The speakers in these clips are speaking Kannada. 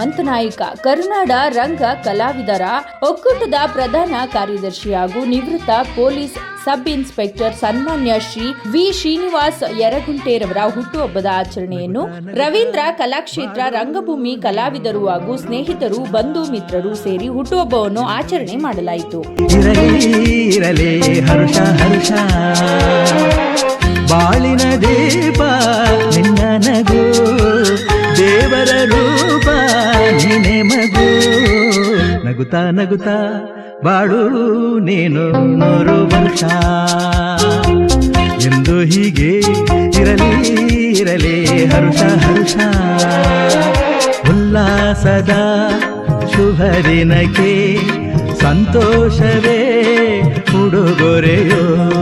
ಬಂಧು ನಾಯಕ, ಕರುನಾಡ ರಂಗ ಕಲಾವಿದರ, ಒಕ್ಕೂಟದ ಪ್ರಧಾನ ಕಾರ್ಯದರ್ಶಿ ಹಾಗೂ ನಿವೃತ್ತ ಪೊಲೀಸ್ ಸಬ್ ಇನ್ಸ್ಪೆಕ್ಟರ್ ಸನ್ಮಾನ್ಯ ಶ್ರೀ ವಿ ಶ್ರೀನಿವಾಸ್ ಯರಗುಂಟೆರವರ ಹುಟ್ಟುಹಬ್ಬದ ಆಚರಣೆಯನ್ನು ರವೀಂದ್ರ ಕಲಾಕ್ಷೇತ್ರ ರಂಗಭೂಮಿ ಕಲಾವಿದರು ಹಾಗೂ ಸ್ನೇಹಿತರು, ಬಂಧು ಮಿತ್ರರು ಸೇರಿ ಹುಟ್ಟುಹಬ್ಬವನ್ನು ಆಚರಣೆ ಮಾಡಲಾಯಿತು. ಬಾಳಿನ ದೀಪ ನಗುತ್ತಾ ನಗುತ್ತಾ ಬಾಳು ನೀನು ನೂರು ವರ್ಷ. ಎಂದು ಹೀಗೆ ಇರಲಿ ಇರಲಿ, ಹರುಷ ಹರುಷ. ಉಲ್ಲಾಸದ ಶುಭ ದಿನಕ್ಕೆ ಸಂತೋಷವೇ ಉಡುಗೊರೆಯೋ.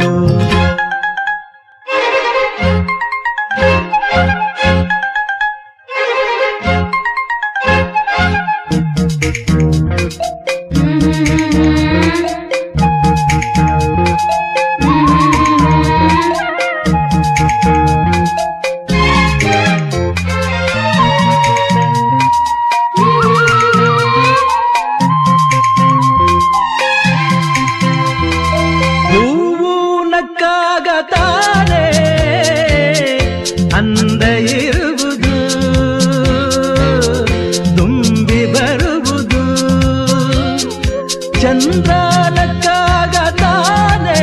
ಚಂದ್ರ ನಕ್ಕಾಗ ತಾನೇ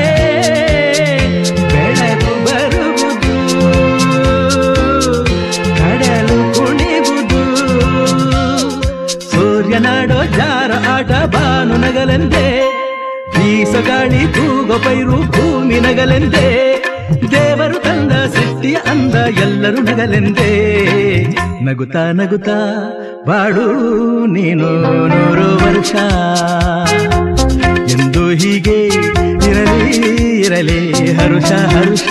ಬೆಳಕು ಬರುವುದು, ಕಡಲು ಕುಣಿವುದು. ಸೂರ್ಯನಾಡೋ ಜಾರ ಆಟ ಬಾನು ನಗಲೆಂದೇ, ಬೀಸ ಗಾಳಿ ತೂಗ ಪೈರು ಭೂಮಿ ನಗಲೆಂದೇ, ದೇವರು ತಂದ ಸೃಷ್ಟಿಯ ಅಂದ ಎಲ್ಲರೂ ನಗಲೆಂದೇ. ನಗುತ್ತಾ ನಗುತ್ತಾ ಬಾಳು ನೀನು ನೂರು ವರ್ಷ. ಹೀಗೆ ಇರಲಿ ಇರಲಿ ಹರುಷ ಹರುಷ.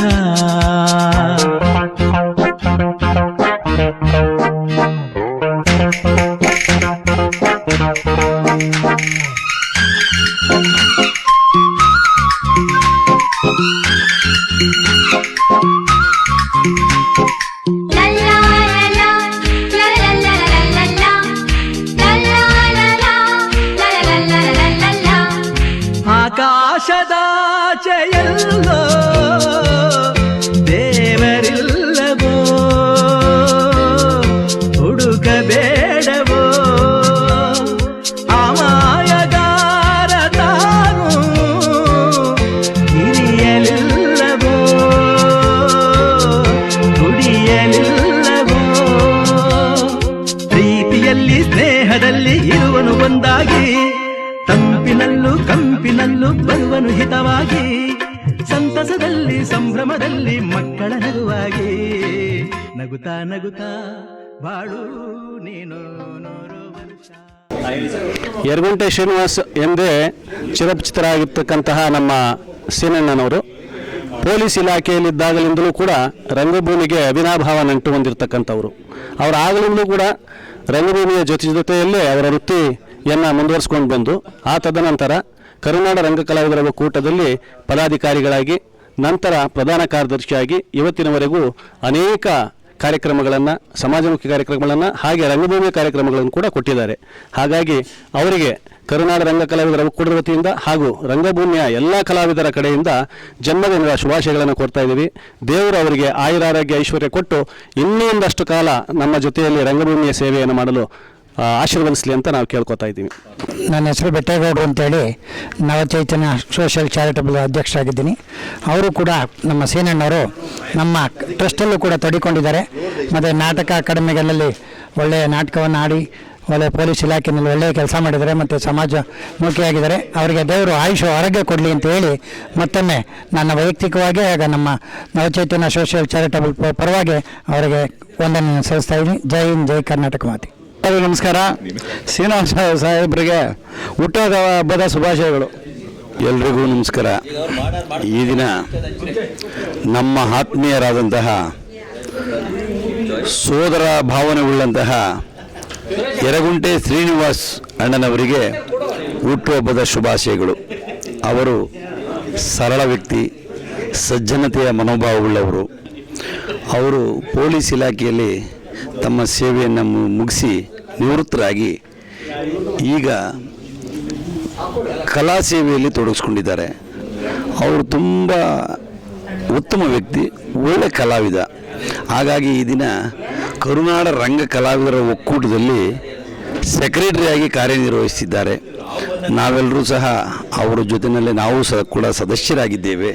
ಹಿತವಾಗಿ ಸಂತಸದಲ್ಲಿ, ಸಂಭ್ರಮದಲ್ಲಿ ಮಕ್ಕಳ ನಗುವಾಗಿ. ನಗುತ್ತಾ ನಗುತ್ತಾ, ಬಾಳು ನೀನು ಯರಗುಂಟೆ ಶ್ರೀನಿವಾಸ್ ಎಂದೇ ಚಿರಪಚಿತರಾಗಿರ್ತಕ್ಕಂತಹ ನಮ್ಮ ಸೀನಣ್ಣನವರು, ಪೊಲೀಸ್ ಇಲಾಖೆಯಲ್ಲಿದ್ದಾಗಲಿಂದಲೂ ಕೂಡ ರಂಗಭೂಮಿಗೆ ಅವಿನಾಭಾವ ನಂಟು ಹೊಂದಿರತಕ್ಕಂಥವ್ರು. ಅವರು ಆಗಲಿಂದಲೂ ಕೂಡ ರಂಗಭೂಮಿಯ ಜೊತೆ ಜೊತೆಯಲ್ಲೇ ಅವರ ವೃತ್ತಿಯನ್ನು ಮುಂದುವರಿಸ್ಕೊಂಡು ಬಂದು ಆ ತದನಂತರ ಕರುನಾಡ ರಂಗ ಕಲಾವಿದರ ಒಕ್ಕೂಟದಲ್ಲಿ ಪದಾಧಿಕಾರಿಗಳಾಗಿ, ನಂತರ ಪ್ರಧಾನ ಕಾರ್ಯದರ್ಶಿಯಾಗಿ ಇವತ್ತಿನವರೆಗೂ ಅನೇಕ ಕಾರ್ಯಕ್ರಮಗಳನ್ನು, ಸಮಾಜಮುಖಿ ಕಾರ್ಯಕ್ರಮಗಳನ್ನು, ಹಾಗೆ ರಂಗಭೂಮಿ ಕಾರ್ಯಕ್ರಮಗಳನ್ನು ಕೂಡ ಕೊಟ್ಟಿದ್ದಾರೆ. ಹಾಗಾಗಿ ಅವರಿಗೆ ಕರುನಾಡ ರಂಗ ಕಲಾವಿದರ ಒಕ್ಕೂಟದ ವತಿಯಿಂದ ಹಾಗೂ ರಂಗಭೂಮಿಯ ಎಲ್ಲ ಕಲಾವಿದರ ಕಡೆಯಿಂದ ಜನ್ಮದಿನದ ಶುಭಾಶಯಗಳನ್ನು ಕೊಡ್ತಾ ಇದ್ದೀವಿ. ದೇವರು ಅವರಿಗೆ ಆಯುರಾರೋಗ್ಯ ಐಶ್ವರ್ಯ ಕೊಟ್ಟು ಇನ್ನೊಂದಷ್ಟು ಕಾಲ ನಮ್ಮ ಜೊತೆಯಲ್ಲಿ ರಂಗಭೂಮಿಯ ಸೇವೆಯನ್ನು ಮಾಡಲು ಆಶೀರ್ವದಿಸಲಿ ಅಂತ ನಾವು ಕೇಳ್ಕೊತಾ ಇದ್ದೀವಿ. ನನ್ನ ಹೆಸರು ಬೆಟ್ಟೇಗೌಡರು ಅಂತೇಳಿ ನವಚೈತನ್ಯ ಸೋಷಿಯಲ್ ಚಾರಿಟಬಲ್ ಅಧ್ಯಕ್ಷರಾಗಿದ್ದೀನಿ. ಅವರು ಕೂಡ ನಮ್ಮ ಸೀನಣ್ಣವರು ನಮ್ಮ ಟ್ರಸ್ಟಲ್ಲೂ ಕೂಡ ತೊಡಿಕೊಂಡಿದ್ದಾರೆ. ಮತ್ತು ನಾಟಕ ಅಕಾಡೆಮಿಗಳಲ್ಲಿ ಒಳ್ಳೆಯ ನಾಟಕವನ್ನು ಆಡಿ, ಒಳ್ಳೆಯ ಪೊಲೀಸ್ ಇಲಾಖೆಯಲ್ಲಿ ಒಳ್ಳೆಯ ಕೆಲಸ ಮಾಡಿದ್ದಾರೆ ಮತ್ತು ಸಮಾಜ ಮುಖಿಯಾಗಿದ್ದಾರೆ. ಅವರಿಗೆ ದೇವರು ಆಯುಷ, ಆರೋಗ್ಯ ಕೊಡಲಿ ಅಂತ ಹೇಳಿ ಮತ್ತೊಮ್ಮೆ ನನ್ನ ವೈಯಕ್ತಿಕವಾಗಿ ಆಗ ನಮ್ಮ ನವಚೈತನ್ಯ ಸೋಷಿಯಲ್ ಚಾರಿಟಬಲ್ ಪರವಾಗಿ ಅವರಿಗೆ ವಂದನೆ ಸಲ್ಲಿಸ್ತಾ ಇದ್ದೀನಿ. ಜೈ ಹಿಂದ್, ಜೈ ಕರ್ನಾಟಕ ಮಾತೆ. ಎಲ್ಲರಿಗೂ ನಮಸ್ಕಾರ. ಶ್ರೀನಿವಾಸ ಸಾಹೇಬರಿಗೆ ಹುಟ್ಟೋದ ಹಬ್ಬದ ಶುಭಾಶಯಗಳು. ಎಲ್ರಿಗೂ ನಮಸ್ಕಾರ. ಈ ದಿನ ನಮ್ಮ ಆತ್ಮೀಯರಾದಂತಹ ಸೋದರ ಭಾವನೆ ಉಳ್ಳಂತಹ ಯರಗುಂಟೆ ಶ್ರೀನಿವಾಸ್ ಅಣ್ಣನವರಿಗೆ ಹುಟ್ಟುಹಬ್ಬದ ಶುಭಾಶಯಗಳು. ಅವರು ಸರಳ ವ್ಯಕ್ತಿ, ಸಜ್ಜನತೆಯ ಮನೋಭಾವವುಳ್ಳವರು. ಅವರು ಪೊಲೀಸ್ ಇಲಾಖೆಯಲ್ಲಿ ತಮ್ಮ ಸೇವೆಯನ್ನು ಮುಗಿಸಿ ನಿವೃತ್ತರಾಗಿ ಈಗ ಕಲಾ ಸೇವೆಯಲ್ಲಿ ತೊಡಗಿಸ್ಕೊಂಡಿದ್ದಾರೆ. ಅವರು ತುಂಬ ಉತ್ತಮ ವ್ಯಕ್ತಿ, ಒಳ್ಳೆ ಕಲಾವಿದ. ಹಾಗಾಗಿ ಈ ದಿನ ಕರುನಾಡ ರಂಗ ಕಲಾವಿದರ ಒಕ್ಕೂಟದಲ್ಲಿ ಸೆಕ್ರೆಟರಿಯಾಗಿ ಕಾರ್ಯನಿರ್ವಹಿಸಿದ್ದಾರೆ. ನಾವೆಲ್ಲರೂ ಸಹ ಅವರ ಜೊತೆಯಲ್ಲಿ ನಾವು ಸಹ ಕೂಡ ಸದಸ್ಯರಾಗಿದ್ದೇವೆ.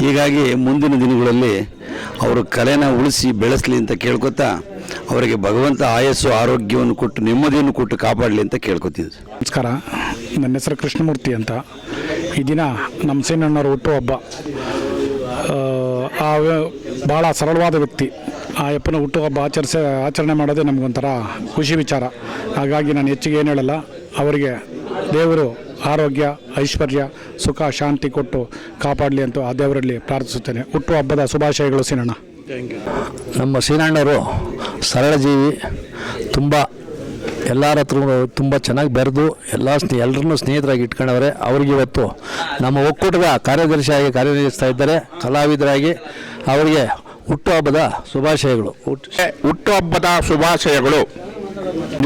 ಹೀಗಾಗಿ ಮುಂದಿನ ದಿನಗಳಲ್ಲಿ ಅವರು ಕಲೆನ ಉಳಿಸಿ ಬೆಳೆಸಲಿ ಅಂತ ಕೇಳ್ಕೊತಾ ಅವರಿಗೆ ಭಗವಂತ ಆಯಸ್ಸು ಆರೋಗ್ಯವನ್ನು ಕೊಟ್ಟು ನೆಮ್ಮದಿಯನ್ನು ಕೊಟ್ಟು ಕಾಪಾಡಲಿ ಅಂತ ಕೇಳ್ಕೊತೀನಿ ನಮಸ್ಕಾರ. ನನ್ನ ಹೆಸರು ಕೃಷ್ಣಮೂರ್ತಿ ಅಂತ. ಈ ದಿನ ನಮ್ಮ ಸೇನಣ್ಣವ್ರ ಹುಟ್ಟುಹಬ್ಬ ಆ, ಭಾಳ ಸರಳವಾದ ವ್ಯಕ್ತಿ. ಆ ಯಪ್ಪನ ಹುಟ್ಟುಹಬ್ಬ ಆಚರಿಸ ಆಚರಣೆ ಮಾಡೋದೇ ನಮಗೊಂಥರ ಖುಷಿ ವಿಚಾರ. ಹಾಗಾಗಿ ನಾನು ಹೆಚ್ಚಿಗೆ ಏನು ಹೇಳಲ್ಲ. ಅವರಿಗೆ ದೇವರು ಆರೋಗ್ಯ ಐಶ್ವರ್ಯ ಸುಖ ಶಾಂತಿ ಕೊಟ್ಟು ಕಾಪಾಡಲಿ ಅಂತ ಆ ದೇವರಲ್ಲಿ ಪ್ರಾರ್ಥಿಸುತ್ತೇನೆ. ಹುಟ್ಟುಹಬ್ಬದ ಶುಭಾಶಯಗಳು ಸೀನಣ್ಣ. ನಮ್ಮ ಶ್ರೀನಣ್ಣವರು ಸರಳ ಜೀವಿ, ತುಂಬ ಎಲ್ಲರ ಹತ್ರ ತುಂಬ ಚೆನ್ನಾಗಿ ಬೆರೆದು, ಎಲ್ಲ ಸ್ನೇ ಎಲ್ಲರನ್ನೂ ಸ್ನೇಹಿತರಾಗಿ ಇಟ್ಕೊಂಡವ್ರೆ. ಅವ್ರಿಗೆ ಇವತ್ತು ನಮ್ಮ ಒಕ್ಕೂಟದ ಕಾರ್ಯದರ್ಶಿಯಾಗಿ ಕಾರ್ಯನಿರ್ವಹಿಸ್ತಾ ಇದ್ದಾರೆ, ಕಲಾವಿದರಾಗಿ ಅವರಿಗೆ ಹುಟ್ಟುಹಬ್ಬದ ಶುಭಾಶಯಗಳು. ಹುಟ್ಟು ಹುಟ್ಟುಹಬ್ಬದ ಶುಭಾಶಯಗಳು.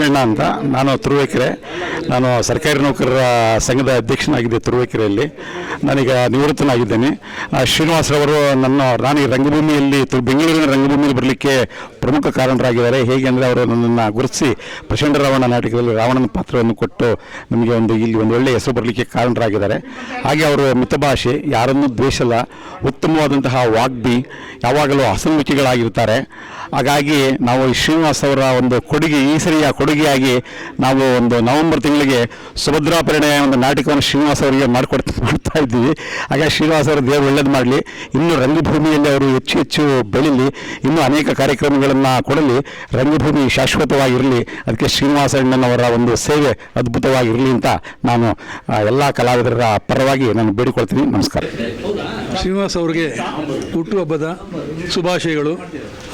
ಅಣ್ಣ ಅಂತ, ನಾನು ತುರುವೇಕೆರೆ. ನಾನು ಸರ್ಕಾರಿ ನೌಕರರ ಸಂಘದ ಅಧ್ಯಕ್ಷನಾಗಿದ್ದೆ ತುರುವೇಕೆರೆಯಲ್ಲಿ. ನಾನೀಗ ನಿವೃತ್ತನಾಗಿದ್ದೇನೆ. ಶ್ರೀನಿವಾಸರವರು ನನ್ನ ನಾನು ರಂಗಭೂಮಿಯಲ್ಲಿ ಬೆಂಗಳೂರಿನ ರಂಗಭೂಮಿಯಲ್ಲಿ ಬರಲಿಕ್ಕೆ ಪ್ರಮುಖ ಕಾರಣರಾಗಿದ್ದಾರೆ. ಹೇಗೆ ಅಂದರೆ ಅವರು ನನ್ನನ್ನು ಗುರುತಿಸಿ ಪ್ರಚಂಡ ರಾವಣ ನಾಟಕದಲ್ಲಿ ರಾವಣನ ಪಾತ್ರವನ್ನು ಕೊಟ್ಟು ನಮಗೆ ಒಂದು ಇಲ್ಲಿ ಒಂದು ಒಳ್ಳೆಯ ಹೆಸರು ಬರಲಿಕ್ಕೆ ಕಾರಣರಾಗಿದ್ದಾರೆ. ಹಾಗೆ ಅವರು ಮಿತಭಾಷೆ, ಯಾರನ್ನೂ ದ್ವೇಷಲ್ಲ, ಉತ್ತಮವಾದಂತಹ ವಾಗ್ಬಿ, ಯಾವಾಗಲೂ ಹಸನ್ಮುಖಿಗಳಾಗಿರ್ತಾರೆ ಹಾಗಾಗಿ ನಾವು ಶ್ರೀನಿವಾಸ್ ಅವರ ಒಂದು ಕೊಡುಗೆ, ಈ ಸರಿಯ ಕೊಡುಗೆಯಾಗಿ ನಾವು ಒಂದು ನವೆಂಬರ್ ತಿಂಗಳಿಗೆ ಸುಭದ್ರಾ ಪರಿಣಯ ಒಂದು ನಾಟಕವನ್ನು ಶ್ರೀನಿವಾಸ್ ಅವರಿಗೆ ಮಾಡಿಕೊಡ್ತಾ, ಮಾಡ್ತಾ ಇದ್ದೀವಿ. ಹಾಗಾಗಿ ಶ್ರೀನಿವಾಸ್ ಅವರು ದೇವರು ಒಳ್ಳೇದು ಮಾಡಲಿ. ಇನ್ನು ರಂಗಭೂಮಿಯಲ್ಲಿ ಅವರು ಹೆಚ್ಚು ಹೆಚ್ಚು ಬೆಳೀಲಿ. ಇನ್ನೂ ಅನೇಕ ಕಾರ್ಯಕ್ರಮಗಳನ್ನು ಕೊಡಲಿ ರಂಗಭೂಮಿ ಶಾಶ್ವತವಾಗಿರಲಿ. ಅದಕ್ಕೆ ಶ್ರೀನಿವಾಸ ಅಣ್ಣನವರ ಒಂದು ಸೇವೆ ಅದ್ಭುತವಾಗಿರಲಿ ಅಂತ ನಾನು ಎಲ್ಲ ಕಲಾವಿದರ ಪರವಾಗಿ ನಾನು ಬೇಡಿಕೊಳ್ತೀನಿ. ನಮಸ್ಕಾರ. ಶ್ರೀನಿವಾಸ್ ಅವರಿಗೆ ಹುಟ್ಟುಹಬ್ಬದ ಶುಭಾಶಯಗಳು.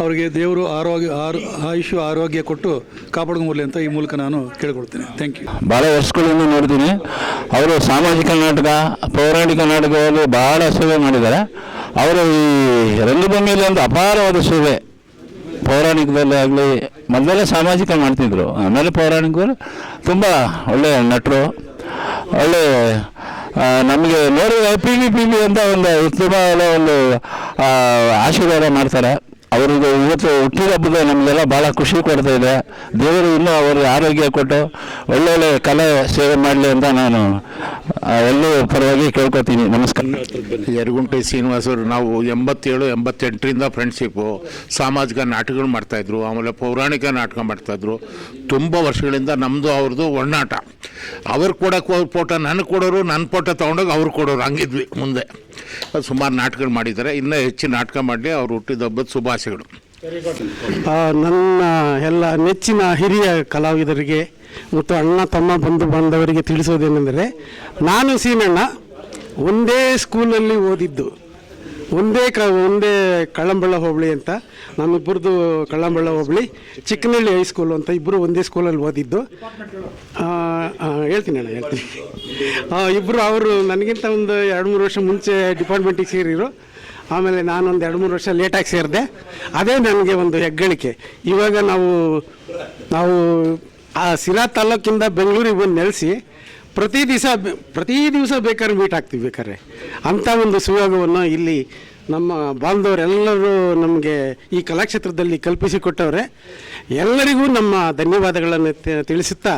ಅವರಿಗೆ ದೇವರು ಆರೋಗ್ಯ ಆರು ಆಯುಷ್ಯ ಆರೋಗ್ಯ ಕೊಟ್ಟು ಕಾಪಾಡ್ಕೊಂಬರ್ಲಿ ಅಂತ ಈ ಮೂಲಕ ನಾನು ಕೇಳ್ಕೊಳ್ತೇನೆ. ಥ್ಯಾಂಕ್ ಯು ಭಾಳ ವರ್ಷಗಳಿಂದ ನೋಡ್ತೀನಿ ಅವರು ಸಾಮಾಜಿಕ ನಾಟಕ ಪೌರಾಣಿಕ ನಾಟಕದಲ್ಲಿ ಬಹಳ ಸೇವೆ ಮಾಡಿದ್ದಾರೆ. ಅವರು ಈ ರಂಗಭೂಮಿಯಲ್ಲಿ ಒಂದು ಅಪಾರವಾದ ಸೇವೆ ಪೌರಾಣಿಕದಲ್ಲಿ ಆಗಲಿ ಮೊದಲೇ ಸಾಮಾಜಿಕ ಮಾಡ್ತಿದ್ರು. ಆಮೇಲೆ ಪೌರಾಣಿಕರು ತುಂಬ ಒಳ್ಳೆಯ ನಟರು, ಒಳ್ಳೆ ನಮಗೆ ನೋಡಿ ಪಿ ವಿ ಪಿ ವಿ ಅಂತ ಒಂದು ಉತ್ತಮ ಒಂದು ಆಶೀರ್ವಾದ ಮಾಡ್ತಾರೆ. ಅವರಿಗೆ ಇವತ್ತು ಹುಟ್ಟಿದಬ್ಬದ ನಮಗೆಲ್ಲ ಭಾಳ ಖುಷಿ ಕೊಡ್ತಾ ಇದೆ. ದೇವರು ಇನ್ನೂ ಅವರಿಗೆ ಆರೋಗ್ಯ ಕೊಟ್ಟು ಒಳ್ಳೊಳ್ಳೆ ಕಲೆ ಸೇವೆ ಮಾಡಲಿ ಅಂತ ನಾನು ಎಲ್ಲೂ ಪರವಾಗಿ ಕೇಳ್ಕೊತೀನಿ. ನಮಸ್ಕಾರ. ಯರಗುಂಟೆ ಶ್ರೀನಿವಾಸ್ ಅವರು ನಾವು ಎಂಬತ್ತೇಳು, ಎಂಬತ್ತೆಂಟರಿಂದ ಫ್ರೆಂಡ್ಶಿಪ್ಪು ಸಾಮಾಜಿಕ ನಾಟಕಗಳು ಮಾಡ್ತಾಯಿದ್ರು ಆಮೇಲೆ ಪೌರಾಣಿಕ ನಾಟಕ ಮಾಡ್ತಾಯಿದ್ರು ತುಂಬ ವರ್ಷಗಳಿಂದ ನಮ್ಮದು ಅವ್ರದ್ದು ಒಡನಾಟ. ಅವ್ರು ಕೊಡೋಕೆ ಅವ್ರ ಫೋಟೋ ನನಗೆ ಕೊಡೋರು ನನ್ನ ಫೋಟೋ ತೊಗೊಂಡೋಗಿ ಅವ್ರು ಕೊಡೋರು, ಹಂಗಿದ್ವಿ ಮುಂದೆ. ಅದು ಸುಮಾರು ನಾಟಕಗಳು ಮಾಡಿದ್ದಾರೆ. ಇನ್ನೂ ಹೆಚ್ಚು ನಾಟಕ ಮಾಡಲಿ. ಅವ್ರು ಹುಟ್ಟಿದ ಹಬ್ಬದ ಶುಭಾಶಯಗಳು. ನನ್ನ ಎಲ್ಲ ನೆಚ್ಚಿನ ಹಿರಿಯ ಕಲಾವಿದರಿಗೆ ಮತ್ತು ಅಣ್ಣ, ತಮ್ಮ ಬಂಧು ಬಾಂಧವರಿಗೆ ತಿಳಿಸೋದೇನೆಂದರೆ, ನಾನು ಸೀನಣ್ಣ, ಒಂದೇ ಸ್ಕೂಲಲ್ಲಿ ಓದಿದ್ದು. ಒಂದೇ ಕ, ಒಂದೇ ಕಳ್ಳಂಬಳ್ಳ ಹೋಬಳಿ ಅಂತ, ನಮ್ಮಿಬ್ಬರದು ಕಳ್ಳಂಬಳ್ಳ ಹೋಬಳಿ ಚಿಕ್ಕನಹಳ್ಳಿ ಹೈಸ್ಕೂಲು ಅಂತ ಇಬ್ಬರು ಒಂದೇ ಸ್ಕೂಲಲ್ಲಿ ಓದಿದ್ದು. ಹೇಳ್ತೀನಿ ಅಣ್ಣ, ಹೇಳ್ತೀನಿ. ಇಬ್ಬರು ಅವರು ನನಗಿಂತ ಒಂದು ಎರಡು ಮೂರು ವರ್ಷ ಮುಂಚೆ ಡಿಪಾರ್ಟ್ಮೆಂಟಿಗೆ ಸೇರಿರು. ಆಮೇಲೆ ನಾನೊಂದು ಎರಡು ಮೂರು ವರ್ಷ ಲೇಟಾಗಿ ಸೇರಿದೆ. ಅದೇ ನನಗೆ ಒಂದು ಹೆಗ್ಗಳಿಕೆ. ಇವಾಗ ನಾವು ನಾವು ಆ ಸಿರಾ ತಾಲೂಕಿಂದ ಬೆಂಗಳೂರಿಗೆ ಬಂದು ನೆಲೆಸಿ ಪ್ರತಿ ದಿವಸ ಪ್ರತಿ ದಿವಸ ಬೇಕಾದ್ರೆ ಮೀಟ್ ಆಗ್ತೀವಿ ಬೇಕಾದ್ರೆ. ಅಂಥ ಒಂದು ಸುಯೋಗವನ್ನು ಇಲ್ಲಿ ನಮ್ಮ ಬಾಂಧವರೆಲ್ಲರೂ ನಮಗೆ ಈ ಕಲಾಕ್ಷೇತ್ರದಲ್ಲಿ ಕಲ್ಪಿಸಿಕೊಟ್ಟವ್ರೆ. ಎಲ್ಲರಿಗೂ ನಮ್ಮ ಧನ್ಯವಾದಗಳನ್ನು ತಿಳಿಸುತ್ತಾ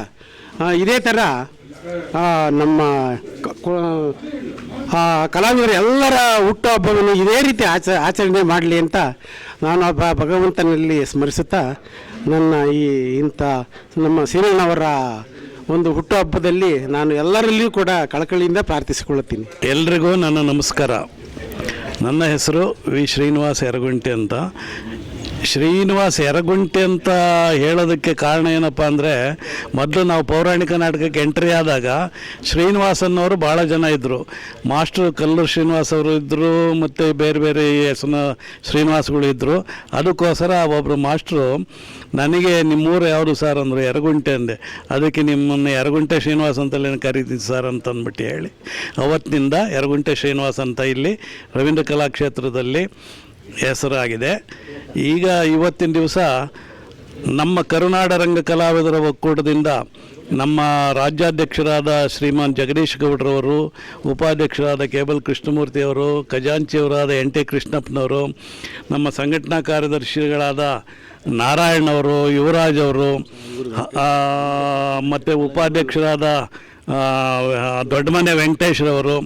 ಇದೇ ಥರ ನಮ್ಮ ಕಲಾವಿದರು ಎಲ್ಲರ ಹುಟ್ಟುಹಬ್ಬವನ್ನು ಇದೇ ರೀತಿ ಆಚ, ಆಚರಣೆ ಮಾಡಲಿ ಅಂತ ನಾನು ಒಬ್ಬ ಭಗವಂತನಲ್ಲಿ ಸ್ಮರಿಸುತ್ತಾ, ನನ್ನ ಈ ಇಂಥ ನಮ್ಮ ಸೀನಣ್ಣವರ ಒಂದು ಹುಟ್ಟುಹಬ್ಬದಲ್ಲಿ ನಾನು ಎಲ್ಲರಲ್ಲಿಯೂ ಕೂಡ ಕಳಕಳಿಯಿಂದ ಪ್ರಾರ್ಥಿಸಿಕೊಳ್ಳುತ್ತೀನಿ. ಎಲ್ರಿಗೂ ನನ್ನ ನಮಸ್ಕಾರ. ನನ್ನ ಹೆಸರು ವಿ. ಶ್ರೀನಿವಾಸ್ ಯರಗುಂಟೆ ಅಂತ. ಶ್ರೀನಿವಾಸ್ ಎರಗುಂಟೆ ಅಂತ ಹೇಳೋದಕ್ಕೆ ಕಾರಣ ಏನಪ್ಪ ಅಂದರೆ, ಮೊದಲು ನಾವು ಪೌರಾಣಿಕ ನಾಟಕಕ್ಕೆ ಎಂಟ್ರಿ ಆದಾಗ ಶ್ರೀನಿವಾಸ್ ಅನ್ನೋರು ಭಾಳ ಜನ ಇದ್ದರು ಮಾಸ್ಟರ್ ಕಲ್ಲೂರು ಶ್ರೀನಿವಾಸ್ ಅವರು ಇದ್ದರು ಮತ್ತು ಬೇರೆ ಬೇರೆ ಹೆಸರು ಶ್ರೀನಿವಾಸ್ಗಳು ಇದ್ದರು ಅದಕ್ಕೋಸ್ಕರ ಒಬ್ಬರು ಮಾಸ್ಟ್ರು, ನನಗೆ ನಿಮ್ಮೂರು ಯಾವುದು ಸರ್? ಅಂದರು, ಎರಗುಂಟೆ ಅಂದೆ. ಅದಕ್ಕೆ ನಿಮ್ಮನ್ನು ಎರಗುಂಟೆ ಶ್ರೀನಿವಾಸ್ ಅಂತಲೇ ಕರೀತೀನಿ ಸರ್ ಅಂತ ಅಂದ್ಬಿಟ್ಟು ಹೇಳಿ. ಅವತ್ತಿನಿಂದ ಎರಗುಂಟೆ ಶ್ರೀನಿವಾಸ್ ಅಂತ ಇಲ್ಲಿ ರವೀಂದ್ರ ಕಲಾಕ್ಷೇತ್ರದಲ್ಲಿ ಹೆಸರಾಗಿದೆ. ಈಗ ಇವತ್ತಿನ ದಿವಸ ನಮ್ಮ ಕರುನಾಡ ರಂಗ ಕಲಾವಿದರ ಒಕ್ಕೂಟದಿಂದ ನಮ್ಮ ರಾಜ್ಯಾಧ್ಯಕ್ಷರಾದ ಶ್ರೀಮಾನ್ ಜಗದೀಶ್ ಗೌಡ್ರವರು, ಉಪಾಧ್ಯಕ್ಷರಾದ ಕೇಬಲ್ ಕೃಷ್ಣಮೂರ್ತಿಯವರು ಖಜಾಂಚಿಯವರಾದ ಎನ್ ಟಿ ಕೃಷ್ಣಪ್ಪನವರು, ನಮ್ಮ ಸಂಘಟನಾ ಕಾರ್ಯದರ್ಶಿಗಳಾದ ನಾರಾಯಣ್ ಅವರು, ಯುವರಾಜ್ ಅವರು ಮತ್ತು ಉಪಾಧ್ಯಕ್ಷರಾದ ದೊಡ್ಡಮನೆ ವೆಂಕಟೇಶ್ರವರು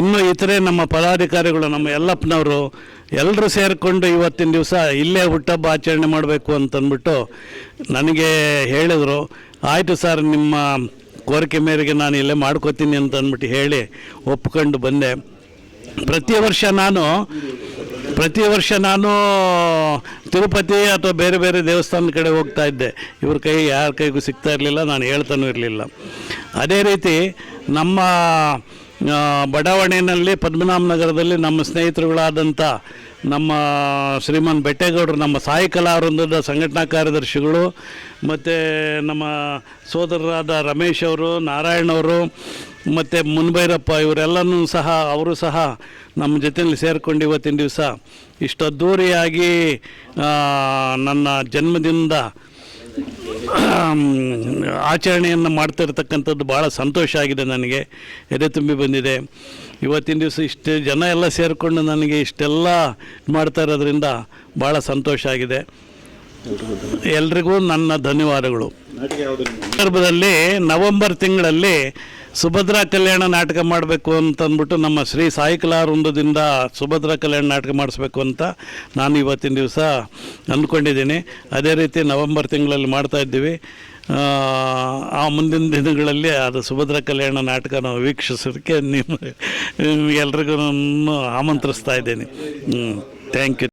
ಇನ್ನು ಇತರೆ ನಮ್ಮ ಪದಾಧಿಕಾರಿಗಳು, ನಮ್ಮ ಎಲ್ಲಪ್ಪನವರು ಎಲ್ಲರೂ ಸೇರಿಕೊಂಡು ಇವತ್ತಿನ ದಿವಸ ಇಲ್ಲೇ ಹುಟ್ಟಹಬ್ಬ ಆಚರಣೆ ಮಾಡಬೇಕು ಅಂತಂದ್ಬಿಟ್ಟು ನನಗೆ ಹೇಳಿದರು. ಆಯಿತು ಸರ್, ನಿಮ್ಮ ಕೋರಿಕೆ ಮೇರೆಗೆ ನಾನು ಇಲ್ಲೇ ಮಾಡ್ಕೋತೀನಿ ಅಂತ ಅಂದ್ಬಿಟ್ಟು ಹೇಳಿ ಒಪ್ಕೊಂಡು ಬಂದೆ. ಪ್ರತಿ ವರ್ಷ ನಾನು, ಪ್ರತಿ ವರ್ಷ ನಾನು ತಿರುಪತಿ ಅಥವಾ ಬೇರೆ ಬೇರೆ ದೇವಸ್ಥಾನದ ಕಡೆ ಹೋಗ್ತಾ ಇದ್ದೆ. ಇವ್ರ ಕೈ ಯಾರ ಕೈಗೂ ಸಿಗ್ತಾ ಇರಲಿಲ್ಲ, ನಾನು ಹೇಳ್ತಾನೂ ಇರಲಿಲ್ಲ. ಅದೇ ರೀತಿ ನಮ್ಮ ಬಡಾವಣೆಯಲ್ಲಿ, ಪದ್ಮನಾಭ ನಗರದಲ್ಲಿ ನಮ್ಮ ಸ್ನೇಹಿತರುಗಳಾದಂಥ ನಮ್ಮ ಶ್ರೀಮಾನ್ ಬೆಟ್ಟೇಗೌಡರು, ನಮ್ಮ ಸಾಯಿ ಕಲಾ ವೃಂದದ ಸಂಘಟನಾ ಕಾರ್ಯದರ್ಶಿಗಳು, ಮತ್ತು ನಮ್ಮ ಸೋದರರಾದ ರಮೇಶ್ ಅವರು, ನಾರಾಯಣ್ ಅವರು, ಮತ್ತು ಮುನ್ಬೈರಪ್ಪ ಇವರೆಲ್ಲನೂ ಸಹ, ಅವರು ಸಹ ನಮ್ಮ ಜೊತೆಯಲ್ಲಿ ಸೇರಿಕೊಂಡು ಇವತ್ತಿನ ದಿವಸ ಇಷ್ಟು ಅದ್ದೂರಿಯಾಗಿ ನನ್ನ ಜನ್ಮದಿನದ ಆಚರಣೆಯನ್ನು ಮಾಡ್ತಿರ್ತಕ್ಕಂಥದ್ದು ಭಾಳ ಸಂತೋಷ ಆಗಿದೆ ನನಗೆ. ಎದೆ ತುಂಬಿ ಬಂದಿದೆ. ಇವತ್ತಿನ ದಿವಸ ಇಷ್ಟು ಜನ ಎಲ್ಲ ಸೇರಿಕೊಂಡು ನನಗೆ ಇಷ್ಟೆಲ್ಲ ಮಾಡ್ತಾ ಇರೋದ್ರಿಂದ ಭಾಳ ಸಂತೋಷ ಆಗಿದೆ. ಎಲ್ರಿಗೂ ನನ್ನ ಧನ್ಯವಾದಗಳು. ಸಂದರ್ಭದಲ್ಲಿ ನವೆಂಬರ್ ತಿಂಗಳಲ್ಲಿ ಸುಭದ್ರಾ ಕಲ್ಯಾಣ ನಾಟಕ ಮಾಡಬೇಕು ಅಂತಂದ್ಬಿಟ್ಟು ನಮ್ಮ ಶ್ರೀ ಸಾಯಿ ವೃಂದದಿಂದ ಸುಭದ್ರಾ ಕಲ್ಯಾಣ ನಾಟಕ ಮಾಡಿಸ್ಬೇಕು ಅಂತ ನಾನು ಇವತ್ತಿನ ದಿವಸ ಅಂದ್ಕೊಂಡಿದ್ದೀನಿ. ಅದೇ ರೀತಿ ನವೆಂಬರ್ ತಿಂಗಳಲ್ಲಿ ಮಾಡ್ತಾ ಇದ್ದೀವಿ. ಆ, ಆ ಮುಂದಿನ ದಿನಗಳಲ್ಲಿ ಅದು ಸುಭದ್ರಾ ಕಲ್ಯಾಣ ನಾಟಕ ನಾವು ವೀಕ್ಷಿಸೋದಕ್ಕೆ ನಿಮ್ಮ ಎಲ್ರಿಗೂ ಆಮಂತ್ರಿಸ್ತಾ ಇದ್ದೀನಿ. Thank you